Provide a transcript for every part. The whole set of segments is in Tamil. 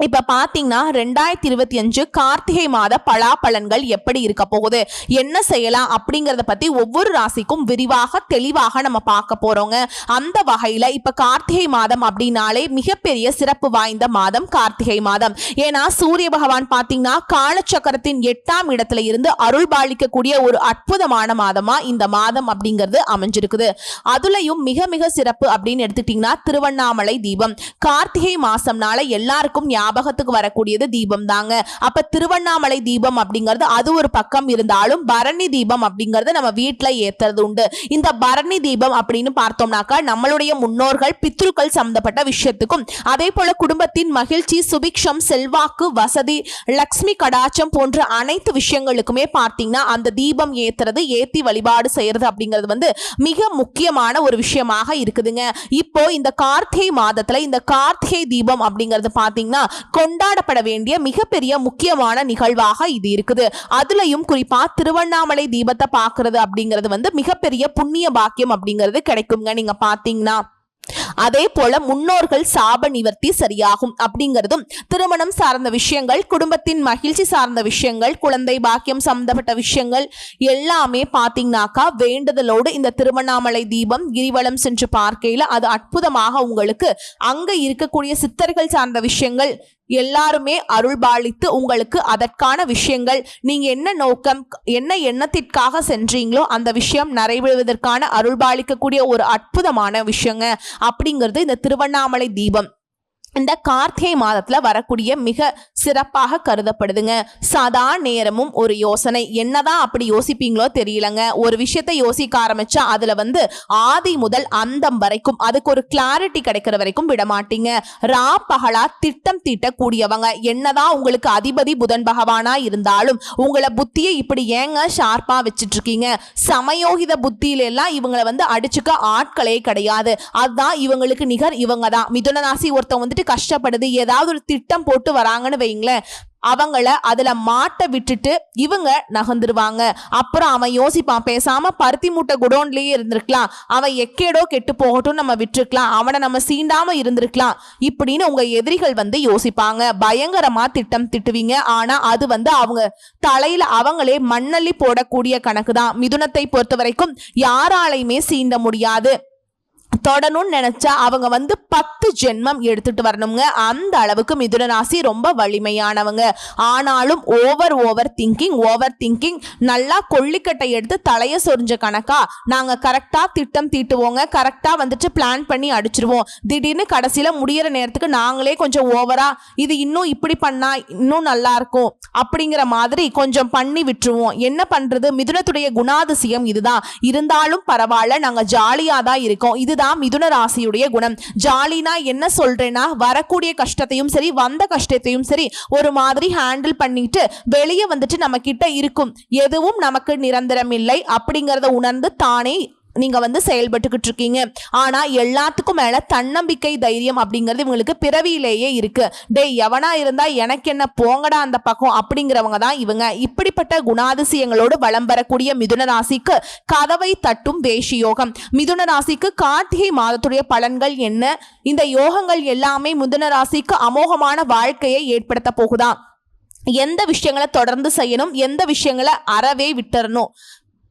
இப்ப பாத்தீங்கன்னா ரெண்டாயிரத்தி இருபத்தி அஞ்சு கார்த்திகை மாத பலாபலன்கள் எப்படி இருக்க போகுது? என்ன செய்யலாம் அப்படிங்கறத பத்தி ஒவ்வொரு ராசிக்கும் விரிவாக தெளிவாக நம்ம பார்க்க போறோங்க. அந்த வகையில இப்ப கார்த்திகை மாதம் அப்படின்னாலே மிகப்பெரிய சிறப்பு வாய்ந்த மாதம் கார்த்திகை மாதம். ஏன்னா சூரிய பகவான் பாத்தீங்கன்னா காலச்சக்கரத்தின் எட்டாம் இடத்துல இருந்து அருள் பாலிக்கக்கூடிய ஒரு அற்புதமான மாதமா இந்த மாதம் அப்படிங்கிறது அமைஞ்சிருக்குது. அதுலயும் மிக மிக சிறப்பு அப்படின்னு எடுத்துட்டீங்கன்னா திருவண்ணாமலை தீபம். கார்த்திகை மாசம்னால எல்லாருக்கும் ஞாபகத்துக்கு வரக்கூடியது தீபம் தாங்க. அப்ப திருவண்ணாமலை தீபம் அப்படிங்கிறது அது ஒரு பக்கம் இருந்தாலும் பரணி தீபம் அப்படிங்கிறது நம்ம வீட்டுல ஏத்துறது உண்டு. இந்த பரணி தீபம் அப்படின்னு பார்த்தோம்னாக்கா நம்மளுடைய முன்னோர்கள் பித்ருக்கள் சம்பந்தப்பட்ட விஷயத்துக்கும் அதே போல குடும்பத்தின் மகிழ்ச்சி சுபிக்ஷம் செல்வாக்கு வசதி லக்ஷ்மி கடாச்சம் போன்ற அனைத்து விஷயங்களுக்குமே பார்த்தீங்கன்னா அந்த தீபம் ஏத்துறது ஏத்தி வழிபாடு செய்யறது அப்படிங்கிறது வந்து மிக முக்கியமான ஒரு விஷயமாக இருக்குதுங்க. இப்போ இந்த கார்த்திகை மாதத்துல இந்த கார்த்திகை தீபம் அப்படிங்கிறது பாத்தீங்கன்னா கொண்டாடப்பட வேண்டிய மிகப்பெரிய முக்கியமான நிகழ்வாக இது இருக்குது. அதுலயும் குறிப்பா திருவண்ணாமலை தீபத்தை பார்க்கறது அப்படிங்கிறது வந்து மிகப்பெரிய புண்ணிய பாக்கியம் அப்படிங்கிறது கிடைக்குங்க. நீங்க பாத்தீங்கன்னா அதே போல முன்னோர்கள் சாப நிவர்த்தி சரியாகும் அப்படிங்கிறதும் திருமணம் சார்ந்த விஷயங்கள் குடும்பத்தின் மகிழ்ச்சி சார்ந்த விஷயங்கள் குழந்தை பாக்கியம் சம்பந்தப்பட்ட விஷயங்கள் எல்லாமே பாத்தீங்கன்னாக்கா வேண்டுதலோடு இந்த திருவண்ணாமலை தீபம் கிரிவலம் சென்று பார்க்கையில் அது அற்புதமாக உங்களுக்கு அங்க இருக்கக்கூடிய சித்தர்கள் சார்ந்த விஷயங்கள் எல்லாருமே அருள்பாலித்து உங்களுக்கு அதற்கான விஷயங்கள் நீங்க என்ன நோக்கம் என்ன எண்ணத்திற்காக சென்றீங்களோ அந்த விஷயம் நிறைவேறுவதற்கான அருள்பாலிக்கக்கூடிய ஒரு அற்புதமான விஷயங்க. அப்படிங்கிறது இந்த திருவண்ணாமலை தீபம். இந்த கார்த்திகை மாதத்துல வரக்கூடிய மிக சிறப்பாக கருதப்படுதுங்க. சதா நேரமும் ஒரு யோசனை. என்னதான் அப்படி யோசிப்பீங்களோ தெரியலங்க. ஒரு விஷயத்தை யோசிக்க ஆரம்பிச்சா அதுல வந்து ஆதி முதல் அந்தம் வரைக்கும் அதுக்கு ஒரு கிளாரிட்டி கிடைக்கிற வரைக்கும் விட மாட்டீங்க. ரா பகலா திட்டம் தீட்டக்கூடியவங்க. என்னதான் உங்களுக்கு அதிபதி புதன் பகவானா இருந்தாலும் உங்களை புத்தியை இப்படி ஏங்க ஷார்ப்பா வச்சிட்டு இருக்கீங்க சமயோகித புத்தியில எல்லாம் இவங்களை வந்து அடிச்சுக்க ஆட்களே கிடையாது. அதுதான் இவங்களுக்கு நிகர் இவங்க தான். மிதுன ராசி ஒருத்தவங்க வந்துட்டு கஷ்டப்படுது ஏதாவது ஒரு திட்டம் போட்டு வராங்கன்னு வைங்களேன் அவங்கள அதுல மாட்ட விட்டுட்டு இவங்க நகர்ந்துருவாங்க. அப்புறம் அவன் யோசிப்பான் பேசாம பருத்தி மூட்டை குடோன்லயே இருந்திருக்கலாம். அவன் எக்கேடோ கெட்டு போகட்டும் நம்ம விட்டுருக்கலாம். அவனை நம்ம சீண்டாம இருந்திருக்கலாம் இப்படின்னு உங்க எதிரிகள் வந்து யோசிப்பாங்க. பயங்கரமா திட்டம் திட்டுவீங்க. ஆனா அது வந்து அவங்க தலையில அவங்களே மண்ணள்ளி போடக்கூடிய கணக்கு தான் மிதுனத்தை பொறுத்த வரைக்கும் யாராலையுமே சீண்ட முடியாது. தொடணும்னு நினச்சா அவங்க வந்து பத்து ஜென்மம் எடுத்துட்டு வரணுங்க. அந்த அளவுக்கு மிதுன ராசி ரொம்ப வலிமையானவங்க. ஆனாலும் over over thinking over thinking நல்லா கொல்லிக்கட்டை எடுத்து தலையை சொரிஞ்ச கணக்கா நாங்கள் கரெக்டாக திட்டம் தீட்டுவோங்க. கரெக்டாக வந்துட்டு பிளான் பண்ணி அடிச்சிருவோம். திடீர்னு கடைசியில் முடியிற நேரத்துக்கு நாங்களே கொஞ்சம் ஓவராக இது இன்னும் இப்படி பண்ணால் இன்னும் நல்லா இருக்கும் அப்படிங்கிற மாதிரி கொஞ்சம் பண்ணி விட்டுருவோம். என்ன பண்ணுறது மிதுனத்துடைய குணாதிசயம் இதுதான். இருந்தாலும் பரவாயில்ல நாங்கள் ஜாலியாக தான் இருக்கோம். இதுதான் மிதுன ராசியுடைய குணம். ஜாலினா என்ன சொல்றேன்னா வரக்கூடிய கஷ்டத்தையும் சரி வந்த கஷ்டத்தையும் சரி ஒரு மாதிரி ஹேண்டில் பண்ணிட்டு வெளியே வந்துட்டு நம்ம கிட்ட இருக்கும். எதுவும் நமக்கு நிரந்தரம் இல்லை அப்படிங்கறத உணர்ந்து தானே நீங்க வந்து செயல்பட்டுக்கிட்டு இருக்கீங்க. ஆனா எல்லாத்துக்கும் மேல தன்னம்பிக்கை தைரியம் அப்படிங்கிறது இவங்களுக்கு பிறவியிலேயே இருக்கு. டேய் எவனா இருந்தா எனக்கு என்ன போங்கடா அந்த பக்கம் அப்படிங்கிறவங்க தான் இவங்க. இப்படிப்பட்ட குணாதிசயங்களோடு வலம் வரக்கூடிய மிதுன ராசிக்கு கதவை தட்டும் வேஷி யோகம் மிதுன ராசிக்கு கார்த்திகை மாதத்துடைய பலன்கள் என்ன? இந்த யோகங்கள் எல்லாமே மிதுன ராசிக்கு அமோகமான வாழ்க்கையை ஏற்படுத்த போகுதா? எந்த விஷயங்களை தொடர்ந்து செய்யணும்? எந்த விஷயங்களை அறவே விட்டுறணும்?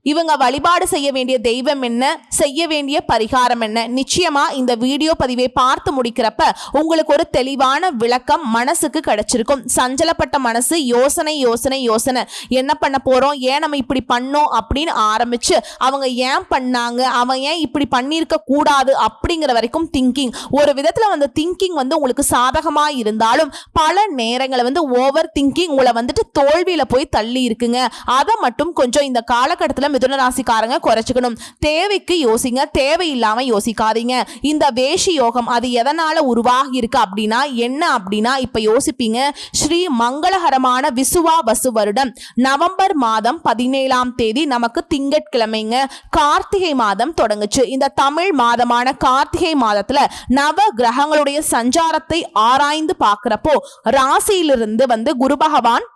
இவங்க வழிபாடு செய்ய வேண்டிய தெய்வம் என்ன? செய்ய வேண்டிய பரிகாரம் என்ன? நிச்சயமா இந்த வீடியோ பதிவை பார்த்து முடிக்கிறப்ப உங்களுக்கு ஒரு தெளிவான விளக்கம் மனசுக்கு கிடைச்சிருக்கும். சஞ்சலப்பட்ட மனசு யோசனை யோசனை யோசனை. என்ன பண்ண போறோம்? ஏன் நம்ம இப்படி பண்ணோம்? அப்படின்னு ஆரம்பிச்சு அவங்க ஏன் பண்ணாங்க? அவன் ஏன் இப்படி பண்ணியிருக்க கூடாது? அப்படிங்கிற வரைக்கும் திங்கிங் ஒரு விதத்துல வந்து திங்கிங் வந்து உங்களுக்கு சாதகமா இருந்தாலும் பல நேரங்களை வந்து ஓவர் திங்கிங் உங்களை வந்துட்டு தோல்வியில போய் தள்ளி இருக்குங்க. அதை மட்டும் கொஞ்சம் இந்த காலகட்டத்தில் மிதுன ராசிக்காரங்க குறைச்சிக்கணும். தேவைக்கு யோசிங்க தேவையில்லாம யோசிக்காதீங்க. இந்த வேஷி யோகம் அது எதனால உருவாகி இருக்கு அப்படின்னா என்ன அப்படின்னா இப்ப யோசிப்பீங்க ஸ்ரீ மங்களகரமான விசுவா வசு வருடம். நவம்பர் மாதம் பதினேழாம் தேதி நமக்கு திங்கட்கிழமைங்க. கார்த்திகை மாதம் தொடங்குச்சு. இந்த தமிழ் மாதமான கார்த்திகை மாதத்துல நவ கிரகங்களுடைய சஞ்சாரத்தை ஆராய்ந்து பார்க்கிறப்போ ராசியிலிருந்து வந்து குரு பகவான்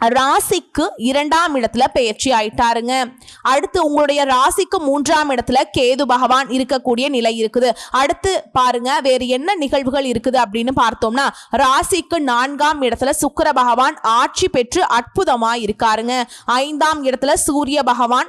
ராசிக்கு இரண்டாம் இடத்துல பெயர்ச்சி ஆயிட்டாருங்க. அடுத்து உங்களுடைய ராசிக்கு மூன்றாம் இடத்துல கேது பகவான் இருக்கக்கூடிய நிலை இருக்குது. அடுத்து பாருங்க வேறு என்ன நிகழ்வுகள் இருக்குது அப்படின்னு பார்த்தோம்னா ராசிக்கு நான்காம் இடத்துல சுக்கர பகவான் ஆட்சி பெற்று அற்புதமா இருக்காருங்க ஐந்தாம் இடத்துல சூரிய பகவான்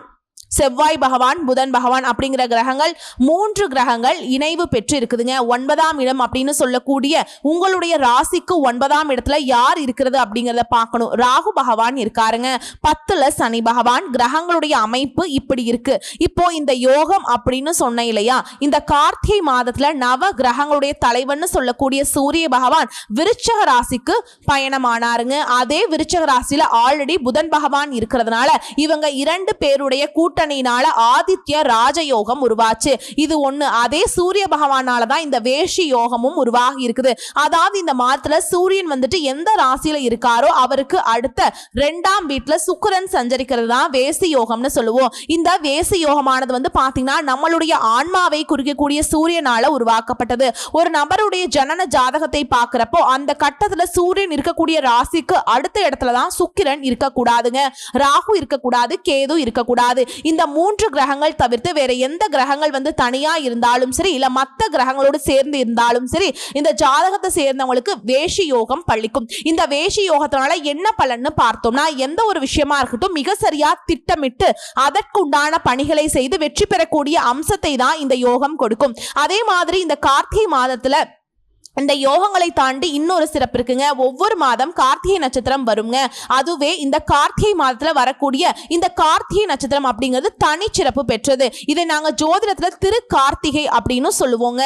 செவ்வாய் பகவான் புதன் பகவான் அப்படிங்கிற கிரகங்கள் மூன்று கிரகங்கள் இணைவு பெற்று இருக்குதுங்க ஒன்பதாம் இடம் அப்படின்னு சொல்லக்கூடிய உங்களுடைய ராசிக்கு ஒன்பதாம் இடத்துல யார் இருக்கிறது அப்படிங்கிறத பார்க்கணும். ராகு பகவான் இருக்காருங்க. பத்துல சனி பகவான் கிரகங்களுடைய அமைப்பு இப்படி இருக்கு. இப்போ இந்த யோகம் அப்படின்னு சொன்ன இல்லையா இந்த கார்த்திகை மாதத்துல நவ கிரகங்களுடைய தலைவன்னு சொல்லக்கூடிய சூரிய பகவான் விருச்சக ராசிக்கு பயணமானாருங்க. அதே விருச்சக ராசியில ஆல்ரெடி புதன் பகவான் இருக்கிறதுனால இவங்க இரண்டு பேருடைய கூட்டு கூட்டணியினால ஆதித்ய ராஜயோகம் உருவாச்சு. இது ஒண்ணு. அதே சூரிய பகவானால தான் இந்த வேஷி யோகமும் உருவாகி இருக்குது. அதாவது இந்த மாதத்துல சூரியன் வந்துட்டு எந்த ராசியில இருக்காரோ அவருக்கு அடுத்த ரெண்டாம் வீட்டுல சுக்கிரன் சஞ்சரிக்கிறது தான் வேசி யோகம்னு சொல்லுவோம். இந்த வேசி யோகமானது வந்து பாத்தீங்கன்னா நம்மளுடைய ஆன்மாவை குறிக்கக்கூடிய சூரியனால உருவாக்கப்பட்டது. ஒரு நபருடைய ஜனன ஜாதகத்தை பார்க்கிறப்போ அந்த கட்டத்துல சூரியன் இருக்கக்கூடிய ராசிக்கு அடுத்த இடத்துல தான் சுக்கிரன் இருக்கக்கூடாதுங்க. ராகு இருக்கக்கூடாது கேது இருக்கக்கூடாது. இந்த மூன்று கிரகங்கள் தவிர்த்து வேற எந்த கிரகங்கள் வந்து தனியா இருந்தாலும் சரி இல்ல மத்த கிரகங்களோடு சேர்ந்து இருந்தாலும் சரி இந்த ஜாதகத்தை சேர்ந்தவங்களுக்கு வேஷி யோகம் பழிக்கும் இந்த வேஷி யோகத்தினால என்ன பலன்னு பார்த்தோம்னா எந்த ஒரு விஷயமா இருக்கட்டும் மிக சரியா திட்டமிட்டு அதற்குண்டான பணிகளை செய்து வெற்றி பெறக்கூடிய அம்சத்தை தான் இந்த யோகம் கொடுக்கும். அதே மாதிரி இந்த கார்த்திகை மாதத்துல இந்த யோகங்களை தாண்டி இன்னொரு சிறப்பு இருக்குங்க. ஒவ்வொரு மாதம் கார்த்திகை நட்சத்திரம் வருங்க. அதுவே இந்த கார்த்திகை மாதத்துல வரக்கூடிய இந்த கார்த்திகை நட்சத்திரம் அப்படிங்கிறது தனிச்சிறப்பு பெற்றது. இதை நாங்க ஜோதிடத்துல திரு கார்த்திகை அப்படின்னு சொல்லுவோங்க.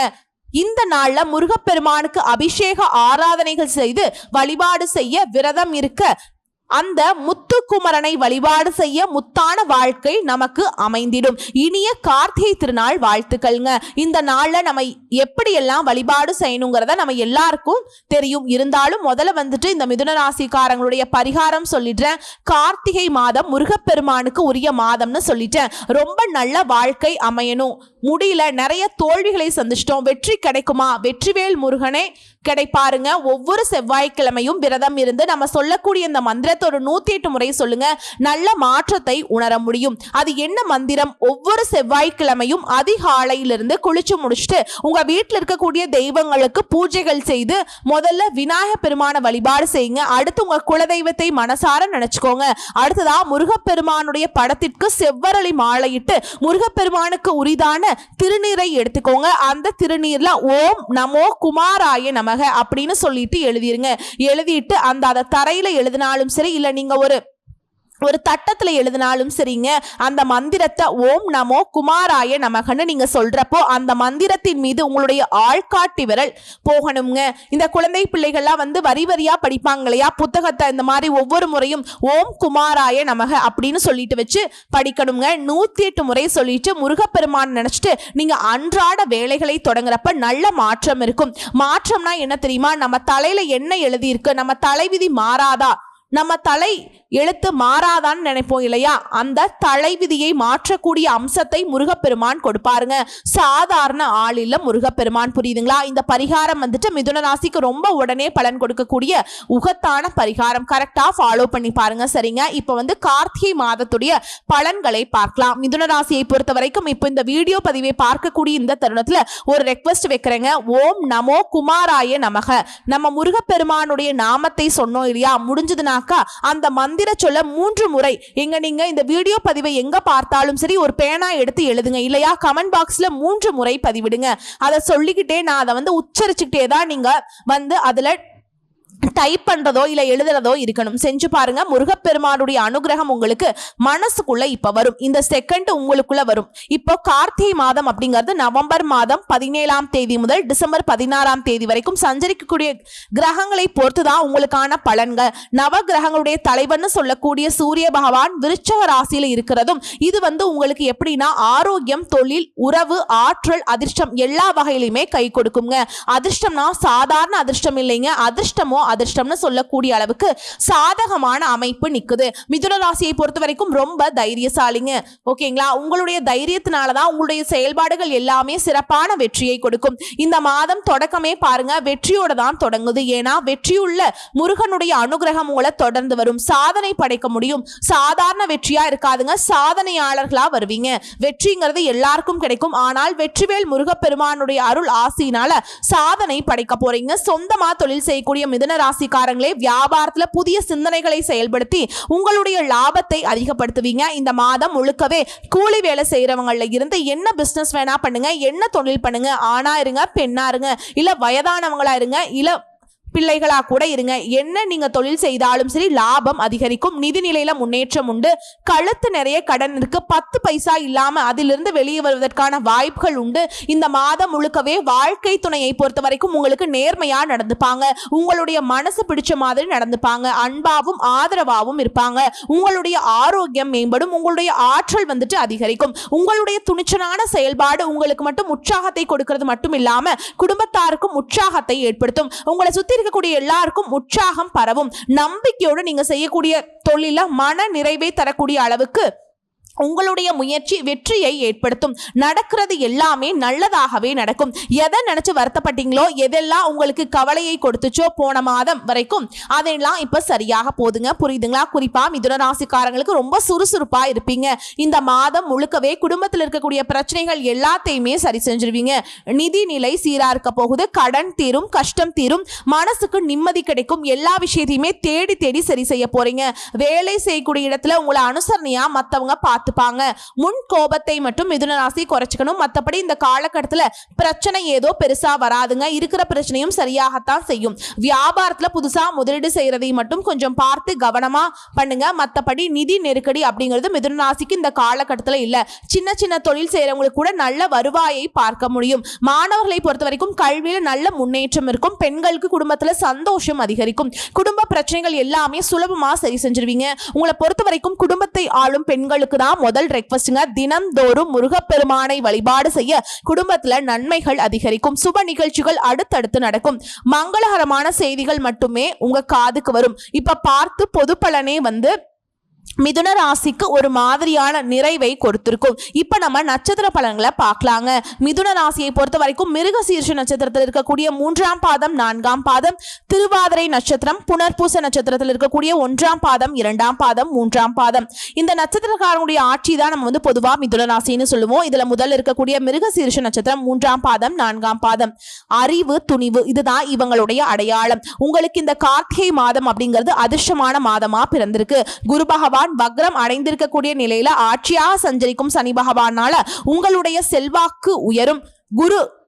இந்த நாள்ல முருகப்பெருமானுக்கு அபிஷேக ஆராதனைகள் செய்து வழிபாடு செய்ய விரதம் இருக்க அந்த முத்துக்குமரனை வழிபாடு செய்ய முத்தான வாழ்க்கை நமக்கு அமைந்திடும். இனிய கார்த்திகை திருநாள் வாழ்த்துக்கள்ங்க. இந்த நாளில் நம்ம எப்படியெல்லாம் வழிபாடு செய்யணுங்கிறத நம்ம எல்லாருக்கும் தெரியும். இருந்தாலும் முதல்ல வந்துட்டு இந்த மிதுன ராசிக்காரங்களுடைய பரிகாரம் சொல்லிடுறேன். கார்த்திகை மாதம் முருகப்பெருமானுக்கு உரிய மாதம்னு சொல்லிட்டேன். ரொம்ப நல்ல வாழ்க்கை அமையணும். முடியல நிறைய தோல்விகளை சந்திச்சிட்டோம். வெற்றி கிடைக்குமா? வெற்றிவேல் முருகனே கிடைப்பாருங்க ஒவ்வொரு செவ்வாய்க்கிழமையும் விரதம் இருந்து நம்ம சொல்லக்கூடிய இந்த மந்திரத்தை ஒரு நூத்தி எட்டு முறை சொல்லுங்க. நல்ல மாற்றத்தை உணர முடியும். அது என்ன மந்திரம்? ஒவ்வொரு செவ்வாய்க்கிழமையும் அதிகாலையிலிருந்து குளிச்சு முடிச்சுட்டு உங்க வீட்டில் இருக்கக்கூடிய தெய்வங்களுக்கு பூஜைகள் செய்து முதல்ல விநாயக பெருமான வழிபாடு செய்யுங்க. அடுத்து உங்க குலதெய்வத்தை மனசார நினைச்சுக்கோங்க. அடுத்ததா முருகப்பெருமானுடைய படத்திற்கு செவ்வரளி மாலையிட்டு முருகப்பெருமானுக்கு உரிதான திருநீரை எடுத்துக்கோங்க. அந்த திருநீர்ல ஓம் நமோ குமாராய நமக அப்படின்னு சொல்லிட்டு எழுதிருங்க. எழுதிட்டு அந்த அதை தரையில எழுதினாலும் சரி இல்ல நீங்க ஒரு ஒரு தட்டத்தில் எழுதினாலும் சரிங்க. அந்த மந்திரத்தை ஓம் நமோ குமாராய நமகன்னு நீங்க சொல்றப்போ அந்த மந்திரத்தின் மீது உங்களுடைய ஆள்காட்டி விரல் போகணுங்க. இந்த குழந்தை பிள்ளைகள்லாம் வந்து வரி வரியா படிப்பாங்க இல்லையா புத்தகத்தை இந்த மாதிரி ஒவ்வொரு முறையும் ஓம் குமாராய நமக அப்படின்னு சொல்லிட்டு வச்சு படிக்கணுங்க. நூத்தி எட்டு முறை சொல்லிட்டு முருகப்பெருமான் நினைச்சிட்டு நீங்க அன்றாட வேலைகளை தொடங்குறப்ப நல்ல மாற்றம் இருக்கும். மாற்றம்னா என்ன தெரியுமா? நம்ம தலையில என்ன எழுதியிருக்கு? நம்ம தலைவிதி மாறாதா? நம்ம தலை எழுத்து மாறாதான்னு நினைப்போம் இல்லையா? அந்த தலைவிதியை மாற்றக்கூடிய அம்சத்தை முருகப்பெருமான் கொடுப்பாருங்க. சாதாரண ஆள் இல்ல முருகப்பெருமான். புரியுதுங்களா? இந்த பரிகாரம் வந்துட்டு மிதுன ராசிக்கு ரொம்ப உடனே பலன் கொடுக்கக்கூடிய உகத்தான பரிகாரம். கரெக்டா ஃபாலோ பண்ணி பாருங்க சரிங்க? இப்போ வந்து கார்த்திகை மாதத்துடைய பலன்களை பார்க்கலாம். மிதுன ராசியை பொறுத்த வரைக்கும் இப்போ இந்த வீடியோ பதிவை பார்க்கக்கூடிய இந்த தருணத்துல ஒரு ரெக்வஸ்ட் வைக்கிறேங்க. ஓம் நமோ குமாராய நமக. நம்ம முருகப்பெருமானுடைய நாமத்தை சொன்னோம் இல்லையா? முடிஞ்சதுனாக்க அந்த அந்த மந்திர சொல்ல மூன்று முறை. எங்க நீங்க இந்த வீடியோ பதிவை எங்க பார்த்தாலும் சரி ஒரு பேனா எடுத்து எழுதுங்க இல்லையா? கமெண்ட் பாக்ஸ்ல மூன்று முறை பதிவிடுங்க. அதை சொல்லிக்கிட்டே நான் அதை வந்து உச்சரிச்சுக்கிட்டே தான் நீங்க வந்து அதுல டைப் பண்றதோ இல்லை எழுதுறதோ இருக்கணும். செஞ்சு பாருங்க முருகப்பெருமானுடைய அனுகிரகம் உங்களுக்கு மனசுக்குள்ள இப்ப வரும். இந்த செகண்ட் உங்களுக்குள்ள வரும். இப்போ கார்த்திகை மாதம் அப்படிங்கிறது நவம்பர் மாதம் பதினேழாம் தேதி முதல் டிசம்பர் பதினாறாம் தேதி வரைக்கும் சஞ்சரிக்கக்கூடிய கிரகங்களை பொறுத்து தான் உங்களுக்கான பலன்கள். நவ கிரகங்களுடைய தலைவர்னு சொல்லக்கூடிய சூரிய பகவான் விருச்சக ராசியில இருக்கிறதும் இது வந்து உங்களுக்கு எப்படின்னா ஆரோக்கியம் தொழில் உறவு ஆற்றல் அதிர்ஷ்டம் எல்லா வகையிலுமே கை கொடுக்குங்க. அதிர்ஷ்டம்னா சாதாரண அதிர்ஷ்டம் இல்லைங்க. அதிர்ஷ்டமோ அதிர்ஷ்டம்னு சொல்லக்கூடிய அளவுக்கு சாதகமான அமைப்பு நிற்குது மிதுன ராசியை பொறுத்த வரைக்கும் ரொம்ப தைரியசாலிங்க. ஓகேங்களா? உங்களுடைய தைரியத்தினால தான் உங்களுடைய செயல்பாடுகள் எல்லாமே சிறப்பான வெற்றியை கொடுக்கும். இந்த மாதம் தொடக்கமே பாருங்க வெற்றியோட தான் தொடங்குது. ஏன்னா வெற்றியுள்ள முருகனுடைய அனுகிரகம் உங்களை தொடர்ந்து வரும். சாதனை படைக்க முடியும். சாதாரண வெற்றியா இருக்காதுங்க. சாதனையாளர்களா வருவீங்க. வெற்றிங்கிறது எல்லாருக்கும் கிடைக்கும். ஆனால் வெற்றிவேல் முருகப்பெருமானுடைய அருள் ஆசியினால சாதனை படைக்க போறீங்க. சொந்தமா தொழில் செய்யக்கூடிய மிதன ராசிக்காரங்களே வியாபாரத்துல புதிய சிந்தனைகளை செயல்படுத்தி உங்களுடைய லாபத்தை அதிகப்படுத்துவீங்க. இந்த மாதம் முழுக்கவே கூலி வேலை செய்கிறவங்களில் இருந்து என்ன பிசினஸ் வேணா பண்ணுங்க என்ன தொழில் பண்ணுங்க ஆணா இருங்க பெண்ணா இருங்க இல்ல வயதானவங்களா இருங்க இல்ல பிள்ளைகளா கூட இருங்க. என்ன நீங்க தொழில் செய்தாலும் சரி லாபம் அதிகரிக்கும். நிதிநிலையில முன்னேற்றம் உண்டு. கழுத்து நிறைய கடன் இருக்கு. பத்து பைசா இல்லாம அதிலிருந்து வெளியே வருவதற்கான வாய்ப்புகள் உண்டு. இந்த மாதம் முழுக்கவே வாழ்க்கை துணையை பொறுத்த வரைக்கும் உங்களுக்கு நேர்மையா நடந்துப்பாங்க. உங்களுடைய மனசு பிடிச்ச மாதிரி நடந்துப்பாங்க. அன்பாவும் ஆதரவாகவும் இருப்பாங்க. உங்களுடைய ஆரோக்கியம் மேம்படும். உங்களுடைய ஆற்றல் வந்துட்டு அதிகரிக்கும். உங்களுடைய துணிச்சலான செயல்பாடு உங்களுக்கு மட்டும் உற்சாகத்தை கொடுக்கிறது மட்டும் இல்லாம குடும்பத்தாருக்கும் உற்சாகத்தை ஏற்படுத்தும். உங்களை சுத்தி இருக்கக்கூடிய எல்லாருக்கும் உற்சாகம் பரவும். நம்பிக்கையோடு நீங்க செய்யக்கூடிய தொழில மன நிறைவை தரக்கூடிய அளவுக்கு உங்களுடைய முயற்சி வெற்றியை ஏற்படுத்தும். நடக்கிறது எல்லாமே நல்லதாகவே நடக்கும். எதை நினைச்சு வருத்தப்பட்டீங்களோ எதெல்லாம் உங்களுக்கு கவலையை கொடுத்துச்சோ போன மாதம் வரைக்கும் அதெல்லாம் இப்ப சரியாக போதுங்க. புரியுதுங்களா? குறிப்பா மிதுன ராசிக்காரங்களுக்கு ரொம்ப சுறுசுறுப்பா இருப்பீங்க. இந்த மாதம் முழுக்கவே குடும்பத்தில் இருக்கக்கூடிய பிரச்சனைகள் எல்லாத்தையுமே சரி செஞ்சிருவீங்க. நிதி நிலை சீரா இருக்க போகுது. கடன் தீரும் கஷ்டம் தீரும். மனசுக்கு நிம்மதி கிடைக்கும். எல்லா விஷயத்தையுமே தேடி தேடி சரி செய்ய போறீங்க. வேலை செய்யக்கூடிய இடத்துல உங்களை அனுசரணையா மத்தவங்க பார்த்துப்பாங்க முன் கோபத்தை மட்டும் மிதுன ராசி குறைச்சிக்கணும். மற்றபடி இந்த காலகட்டத்தில் பிரச்சனை ஏதோ பெருசா வராதுங்க. இருக்கிற பிரச்சனையும் சரியாகத்தான் செய்யும். வியாபாரத்தில் புதுசா முதலீடு செய்யறதை மட்டும் கொஞ்சம் பார்த்து கவனமா பண்ணுங்க. மற்றபடி நிதி நெருக்கடி அப்படிங்கிறது மிதுன ராசிக்கு இந்த காலகட்டத்தில் இல்லை. சின்ன சின்ன தொழில் செய்யறவங்களுக்கு கூட நல்ல வருவாயை பார்க்க முடியும். மாணவர்களை பொறுத்த வரைக்கும் கல்வியில் நல்ல முன்னேற்றம் இருக்கும். பெண்களுக்கு குடும்பத்தில் சந்தோஷம் அதிகரிக்கும். குடும்ப பிரச்சனைகள் எல்லாமே சுலபமாக சரி செஞ்சிருவீங்க. உங்களை பொறுத்த வரைக்கும் குடும்பத்தை ஆளும் பெண்களுக்கு தான் முதல் ரெக்வஸ்ட்டுங்க தினம்தோறும் முருகப்பெருமானை வழிபாடு செய்ய குடும்பத்துல நன்மைகள் அதிகரிக்கும். சுப நிகழ்ச்சிகள் அடுத்தடுத்து நடக்கும். மங்களகரமான செய்திகள் மட்டுமே உங்க காதுக்கு வரும். இப்ப பார்த்து பொது பலனே வந்து மிதுன ராசிக்கு ஒரு மாதிரியான நிறைவை கொடுத்திருக்கும். இப்ப நம்ம நட்சத்திர பலன்களை பார்க்கலாங்க. மிதுன ராசியை பொறுத்த வரைக்கும் மிருக சீர்ஷ நட்சத்திரத்தில் இருக்கக்கூடிய மூன்றாம் பாதம் நான்காம் பாதம் திருவாதிரை நட்சத்திரம் புனர்பூச நட்சத்திரத்தில் இருக்கக்கூடிய ஒன்றாம் பாதம் இரண்டாம் பாதம் மூன்றாம் பாதம். இந்த நட்சத்திரக்காரனுடைய ஆட்சி தான் நம்ம வந்து பொதுவா மிதுன ராசின்னு சொல்லுவோம். இதுல முதல் இருக்கக்கூடிய மிருக சீர்ஷ நட்சத்திரம் மூன்றாம் பாதம் நான்காம் பாதம். அறிவு துணிவு இதுதான் இவங்களுடைய அடையாளம். உங்களுக்கு இந்த கார்த்திகை மாதம் அப்படிங்கிறது அதிர்ஷ்டமான மாதமா பிறந்திருக்கு. குரு பகவான் வக்ரம் அடைந்திருக்கக்கூடிய நிலையில ஆட்சியாக சஞ்சரிக்கும் சனி பகவானால உங்களுடைய செல்வாக்கு உயரும். குரு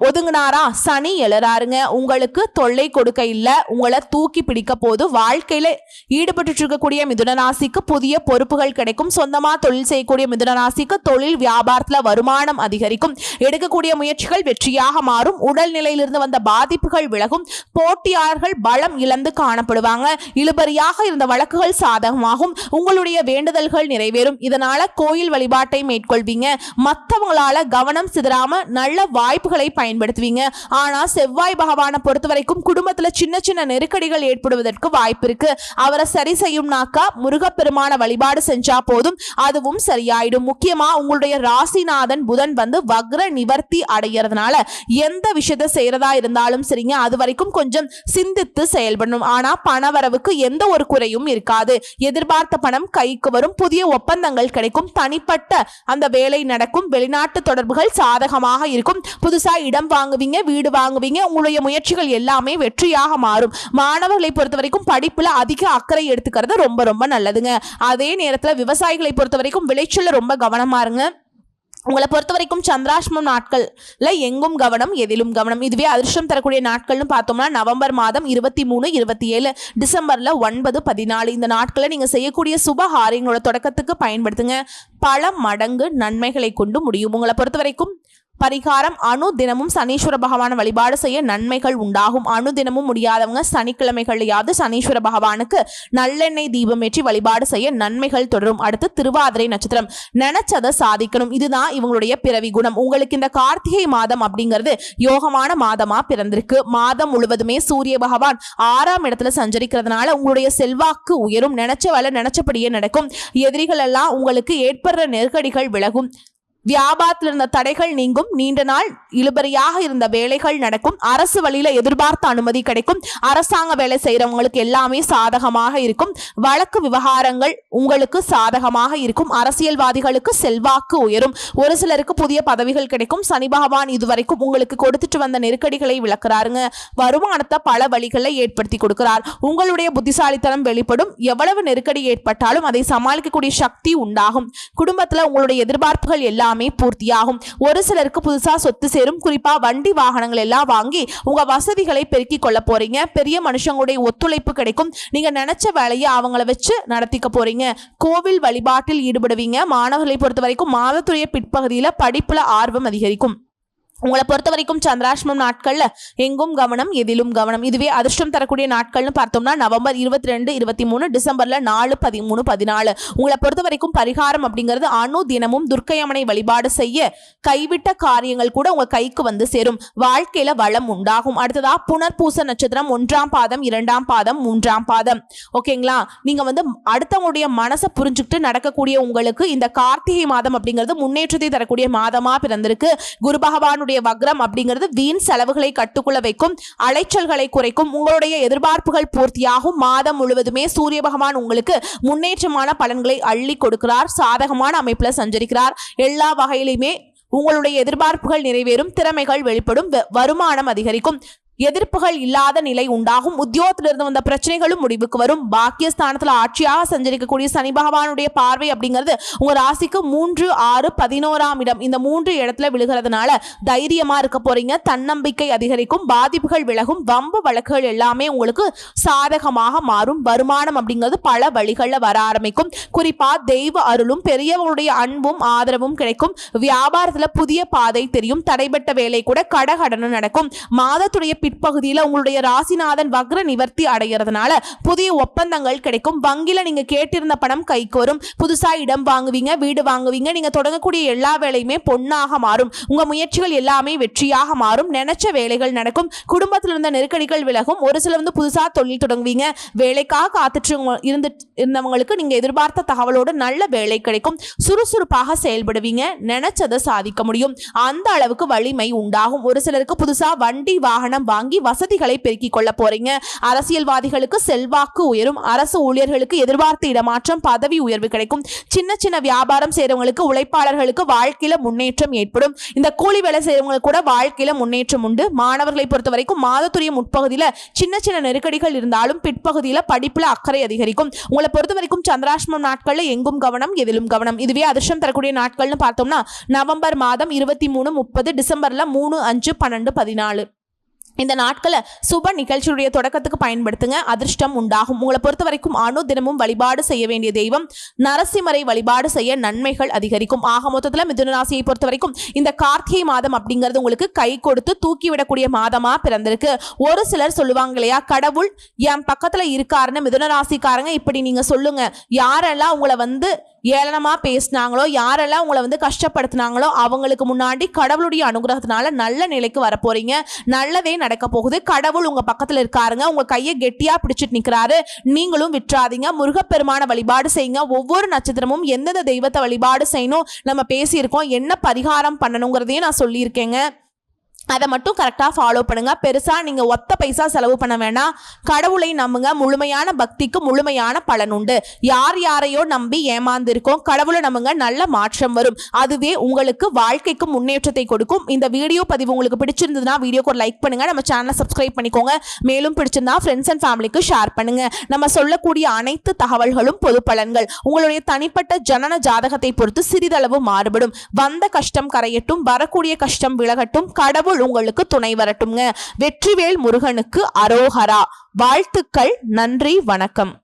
ஒதுங்கினாரா? சனி எழறாருங்க. உங்களுக்கு தொல்லை கொடுக்க இல்லை. உங்களை தூக்கி பிடிக்க போது வாழ்க்கையில் ஈடுபட்டு இருக்கக்கூடிய மிதுன ராசிக்கு புதிய பொறுப்புகள் கிடைக்கும். சொந்தமாக தொழில் செய்யக்கூடிய மிதுன ராசிக்கு தொழில் வியாபாரத்தில் வருமானம் அதிகரிக்கும். எடுக்கக்கூடிய முயற்சிகள் வெற்றியாக மாறும். உடல்நிலையிலிருந்து வந்த பாதிப்புகள் விலகும். போட்டியாளர்கள் பலம் இழந்து காணப்படுவாங்க. இழுபறியாக இருந்த வழக்குகள் சாதகமாகும். உங்களுடைய வேண்டுதல்கள் நிறைவேறும். இதனால கோயில் வழிபாட்டை மேற்கொள்வீங்க. மற்றவங்களால கவனம் சிதறாம நல்ல வாய்ப்புகளை பயன்படுத்துவீங்க. ஆனா செவ்வாய் பகவானை பொறுத்த வரைக்கும் குடும்பத்துல சின்ன சின்ன நெருக்கடிகள் ஏற்படுவதற்கு வாய்ப்பு இருக்கு. அவரை சரி செய்யும்னாக்கா முருகப்பெருமான வழிபாடு செஞ்சா போதும். அதுவும் சரியாயிடும். முக்கியமா உங்களுடைய ராசிநாதன் புதன் வந்து வக்ர நிவர்த்தி அடைகிறதுனால எந்த விஷயத்தை செய்யறதா இருந்தாலும் சரிங்க. அது வரைக்கும் கொஞ்சம் சிந்தித்து செயல்படணும். ஆனா பணவரவுக்கு எந்த ஒரு குறையும் இருக்காது. எதிர்பார்த்த பணம் கைக்கு வரும். புதிய ஒப்பந்தங்கள் கிடைக்கும். தனிப்பட்ட அந்த வேலை நடக்கும். வெளிநாட்டு தொடர்புகள் சாதகமாக இருக்கும். புதுசா இடம் வாங்குவீங்க வீடு வாங்குவீங்க உங்களுடைய முயற்சிகள் எல்லாமே வெற்றியாக மாறும். மாணவர்களை பொறுத்த வரைக்கும் படிப்புல அதிக அக்கறை எடுத்துக்கிறது ரொம்ப ரொம்ப நல்லதுங்க. அதே நேரத்துல விவசாயிகளை பொறுத்த வரைக்கும் விளைச்சல்ல ரொம்ப கவனமா இருங்க. உங்களை பொறுத்த வரைக்கும் சந்திராஷ்மம் நாட்கள்ல எங்கும் கவனம் எதிலும் கவனம். இதுவே அதிர்ஷ்டம் தரக்கூடிய நாட்கள்னு பார்த்தோம்னா நவம்பர் மாதம் இருபத்தி மூணு இருபத்தி ஏழு டிசம்பர்ல ஒன்பது பதினாலு. இந்த நாட்களை நீங்க செய்யக்கூடிய சுப ஹாரியங்களோட தொடக்கத்துக்கு பயன்படுத்துங்க. பல மடங்கு நன்மைகளை கொண்டு முடியும். உங்களை பொறுத்த வரைக்கும் பரிகாரம் அணு தினமும் சனீஸ்வர பகவான் வழிபாடு செய்ய நன்மைகள் உண்டாகும். அணு தினமும் முடியாதவங்க சனிக்கிழமைகளையாவது சனீஸ்வர பகவானுக்கு நல்லெண்ணெய் தீபம் ஏற்றி வழிபாடு செய்ய நன்மைகள் தொடரும். அடுத்து திருவாதிரை நட்சத்திரம். நினைச்சதை சாதிக்கணும். இதுதான் இவங்களுடைய பிறவி குணம். உங்களுக்கு இந்த கார்த்திகை மாதம் அப்படிங்கிறது யோகமான மாதமா பிறந்திருக்கு. மாதம் முழுவதுமே சூரிய பகவான் ஆறாம் இடத்துல சஞ்சரிக்கிறதுனால உங்களுடைய செல்வாக்கு உயரும். நினைச்ச வேலை நினைச்சபடியே நடக்கும். எதிரிகள் எல்லாம் உங்களுக்கு ஏற்படுற நெருக்கடிகள் விலகும். வியாபாரத்தில் இருந்த தடைகள் நீங்கும். நீண்ட நாள் இழுபறியாக இருந்த வேலைகள் நடக்கும். அரசு வழியில எதிர்பார்த்த அனுமதி கிடைக்கும். அரசாங்க வேலை செய்யறவங்களுக்கு எல்லாமே சாதகமாக இருக்கும். வழக்கு விவகாரங்கள் உங்களுக்கு சாதகமாக இருக்கும். அரசியல்வாதிகளுக்கு செல்வாக்கு உயரும். ஒரு சிலருக்கு புதிய பதவிகள் கிடைக்கும். சனி பகவான் இதுவரைக்கும் உங்களுக்கு கொடுத்துட்டு வந்த நெருக்கடிகளை விளக்குறாருங்க. வருமானத்தை பல வழிகளில் ஏற்படுத்தி கொடுக்கிறார். உங்களுடைய புத்திசாலித்தனம் வெளிப்படும். எவ்வளவு நெருக்கடி ஏற்பட்டாலும் அதை சமாளிக்கக்கூடிய சக்தி உண்டாகும். குடும்பத்துல உங்களுடைய எதிர்பார்ப்புகள் எல்லாம் பூர்த்தியாகும். ஒரு சிலருக்கு புதுசா சொத்து சேரும். குறிப்பா வண்டி வாகனங்கள் எல்லாம் வாங்கி உங்க வசதிகளை பெருக்கிக் கொள்ள போறீங்க. பெரிய மனுஷங்களுடைய ஒத்துழைப்பு கிடைக்கும். நீங்க நினைச்ச வேலையை அவங்கள வச்சு நடத்திக்க போறீங்க. கோவில் வழிபாட்டில் ஈடுபடுவீங்க. மாணவர்களை பொறுத்த வரைக்கும் மாதத்துடைய பிற்பகுதியில் படிப்புல ஆர்வம் அதிகரிக்கும். உங்களை பொறுத்த வரைக்கும் சந்திராஷ்மம் நாட்கள்ல எங்கும் கவனம் எதிலும் கவனம். இதுவே அதிர்ஷ்டம் தரக்கூடிய நாட்கள்னு பார்த்தோம்னா நவம்பர் இருபத்தி ரெண்டு இருபத்தி மூணு டிசம்பர்ல நாலு பதிமூணு பதினாலு. உங்களை பொறுத்த வரைக்கும் பரிகாரம் அப்படிங்கிறது அணு தினமும் துர்க்கையம்மனை வழிபாடு செய்ய கைவிட்ட காரியங்கள் கூட உங்க கைக்கு வந்து சேரும். வாழ்க்கையில வளம் உண்டாகும். அடுத்ததா புனர்பூச நட்சத்திரம் ஒன்றாம் பாதம் இரண்டாம் பாதம் மூன்றாம் பாதம். ஓகேங்களா? நீங்க வந்து அடுத்தவங்களுடைய மனசை புரிஞ்சுக்கிட்டு நடக்கக்கூடிய உங்களுக்கு இந்த கார்த்திகை மாதம் அப்படிங்கிறது முன்னேற்றத்தை தரக்கூடிய மாதமா பிறந்திருக்கு. குரு பகவானுடைய வக்ரம் அப்படிங்கிறது வீண் செலவுகளை கட்டுக்குள்ள வைக்கும் அலைச்சல்களை குறைக்கும் உங்களுடைய எதிர்பார்ப்புகள் பூர்த்தியாகும். மாதம் முழுவதுமே சூரிய பகவான் உங்களுக்கு முன்னேற்றமான பலன்களை அள்ளி கொடுக்கிறார். சாதகமான அமைப்புல சஞ்சரிக்கிறார். எல்லா வகையிலுமே உங்களுடைய எதிர்பார்ப்புகள் நிறைவேறும் திறமைகள் வெளிப்படும் வருமானம் அதிகரிக்கும். எதிர்ப்புகள் இல்லாத நிலை உண்டாகும். உத்தியோகத்திலிருந்து வந்த பிரச்சனைகளும் முடிவுக்கு வரும். பாக்கியஸ்தானத்தில் ஆட்சியாக சஞ்சரிக்கக்கூடிய சனி பகவானுடைய பார்வை அப்படிங்கிறது உங்க ராசிக்கு மூன்று ஆறு பதினோராம் இடம். இந்த மூன்று இடத்துல விழுகிறதுனால தைரியமா இருக்க போறீங்க. தன்னம்பிக்கை அதிகரிக்கும். பாதிப்புகள் விலகும். வம்பு வழக்குகள் எல்லாமே உங்களுக்கு சாதகமாக மாறும். வருமானம் அப்படிங்கிறது பல வழிகளில் வர ஆரம்பிக்கும். குறிப்பா தெய்வ அருளும் பெரியவங்களுடைய அன்பும் ஆதரவும் கிடைக்கும். வியாபாரத்தில் புதிய பாதை தெரியும். தடைபட்ட வேலை கூட கடகடனு நடக்கும். மாதத்துடைய பிற்பகுதியில் உங்களுடைய ராசிநாதன் வக்ர நிவர்த்தி அடைகிறதுனால புதிய ஒப்பந்தங்கள் கிடைக்கும். வங்கியில் நீங்கள் கேட்டிருந்த பணம் கைக்கு வரும். புதுசாக இடம் வாங்குவீங்க வீடு வாங்குவீங்க. நீங்கள் தொடங்கக்கூடிய எல்லா வேலையுமே பொண்ணாக மாறும். உங்கள் முயற்சிகள் எல்லாமே வெற்றியாக மாறும். நினைச்ச வேலைகள் நடக்கும். குடும்பத்தில் இருந்த நெருக்கடிகள் விலகும். ஒரு சிலர் வந்து புதுசாக தொழில் தொடங்குவீங்க. வேலைக்காக காத்துட்டு இருந்து இருந்தவங்களுக்கு நீங்கள் எதிர்பார்த்த தகவலோடு நல்ல வேலை கிடைக்கும். சுறுசுறுப்பாக செயல்படுவீங்க. நினைச்சதை சாதிக்க முடியும். அந்த அளவுக்கு வலிமை உண்டாகும். ஒரு சிலருக்கு புதுசாக வண்டி வாகனம் வாங்கி வசதிகளை பெருக்கிக் கொள்ள போறீங்க. அரசியல்வாதிகளுக்கு செல்வாக்கு உயரும். அரசு ஊழியர்களுக்கு எதிர்பார்த்த இடமாற்றம் பதவி உயர்வு கிடைக்கும். சின்ன சின்ன வியாபாரம் செய்யறவங்களுக்கு உழைப்பாளர்களுக்கு வாழ்க்கையில முன்னேற்றம் ஏற்படும். இந்த கூலி வேலை செய்யறவங்களுக்கு கூட வாழ்க்கையில முன்னேற்றம் உண்டு. மாணவர்களை பொறுத்த வரைக்கும் மாதத்துடைய முற்பகுதியில சின்ன சின்ன நெருக்கடிகள் இருந்தாலும் பிற்பகுதியில படிப்புல அக்கறை அதிகரிக்கும். உங்களை பொறுத்த வரைக்கும் சந்திராஷ்மம் நாட்கள்ல எங்கும் கவனம் எதிலும் கவனம். இதுவே அதிர்ஷ்டம் தரக்கூடிய நாட்கள்னு பார்த்தோம்னா நவம்பர் மாதம் இருபத்தி மூணு முப்பது டிசம்பர்ல மூணு அஞ்சு பன்னெண்டு பதினாலு. இந்த நாட்களை சுப நிகழ்ச்சியுடைய தொடக்கத்துக்கு பயன்படுத்துங்க. அதிர்ஷ்டம் உண்டாகும். உங்களை பொறுத்த வரைக்கும் அணு தினமும் வழிபாடு செய்ய வேண்டிய தெய்வம். நரசிம்மரை வழிபாடு செய்ய நன்மைகள் அதிகரிக்கும். ஆக மொத்தத்தில் மிதுனராசியை பொறுத்த வரைக்கும் இந்த கார்த்திகை மாதம் அப்படிங்கிறது உங்களுக்கு கை கொடுத்து தூக்கி விடக்கூடிய மாதமா பிறந்திருக்கு. ஒரு சிலர் சொல்லுவாங்க இல்லையா கடவுள் என் பக்கத்துல இருக்காருன்னு மிதுனராசிக்காரங்க இப்படி நீங்க சொல்லுங்க. யாரெல்லாம் உங்களை வந்து ஏளனமாக பேசினாங்களோ யாரெல்லாம் உங்களை வந்து கஷ்டப்படுத்தினாங்களோ அவங்களுக்கு முன்னாடி கடவுளுடைய அனுகிரகத்தினால நல்ல நிலைக்கு வரப்போறீங்க. நல்லதே நடக்க போகுது. கடவுள் உங்கள் பக்கத்தில் இருக்காருங்க. உங்கள் கையை கெட்டியாக பிடிச்சிட்டு நிற்கிறாரு நீங்களும் விட்டுறாதீங்க. முருகப்பெருமான வழிபாடு செய்யுங்க. ஒவ்வொரு நட்சத்திரமும் எந்தெந்த தெய்வத்தை வழிபாடு செய்யணும் நம்ம பேசியிருக்கோம். என்ன பரிகாரம் பண்ணணுங்கிறதையும் நான் சொல்லியிருக்கேங்க. அதை மட்டும் கரெக்டாக ஃபாலோ பண்ணுங்கள் பெருசாக நீங்கள் ஒத்த பைசா செலவு பண்ண வேணாம். கடவுளை நம்புங்க. முழுமையான பக்திக்கு முழுமையான பலன் உண்டு. யார் யாரையோ நம்பி ஏமாந்திருக்கோம். கடவுளை நம்புங்க. நல்ல மாற்றம் வரும். அதுவே உங்களுக்கு வாழ்க்கைக்கு முன்னேற்றத்தை கொடுக்கும். இந்த வீடியோ பதிவு உங்களுக்கு பிடிச்சிருந்ததுன்னா வீடியோக்கு ஒரு லைக் பண்ணுங்கள் நம்ம சேனலை சப்ஸ்கிரைப் பண்ணிக்கோங்க. மேலும் பிடிச்சிருந்தா ஃப்ரெண்ட்ஸ் அண்ட் ஃபேமிலிக்கு ஷேர் பண்ணுங்க. நம்ம சொல்லக்கூடிய அனைத்து தகவல்களும் பொது பலன்கள். உங்களுடைய தனிப்பட்ட ஜனன ஜாதகத்தை பொறுத்து சிறிதளவு மாறுபடும். வந்த கஷ்டம் கரையட்டும். வரக்கூடிய கஷ்டம் விலகட்டும். கடவுள் உங்களுக்கு துணை வரட்டும்ங்க. வெற்றிவேல் முருகனுக்கு அரோஹரா வாழ்த்துக்கள் நன்றி வணக்கம்.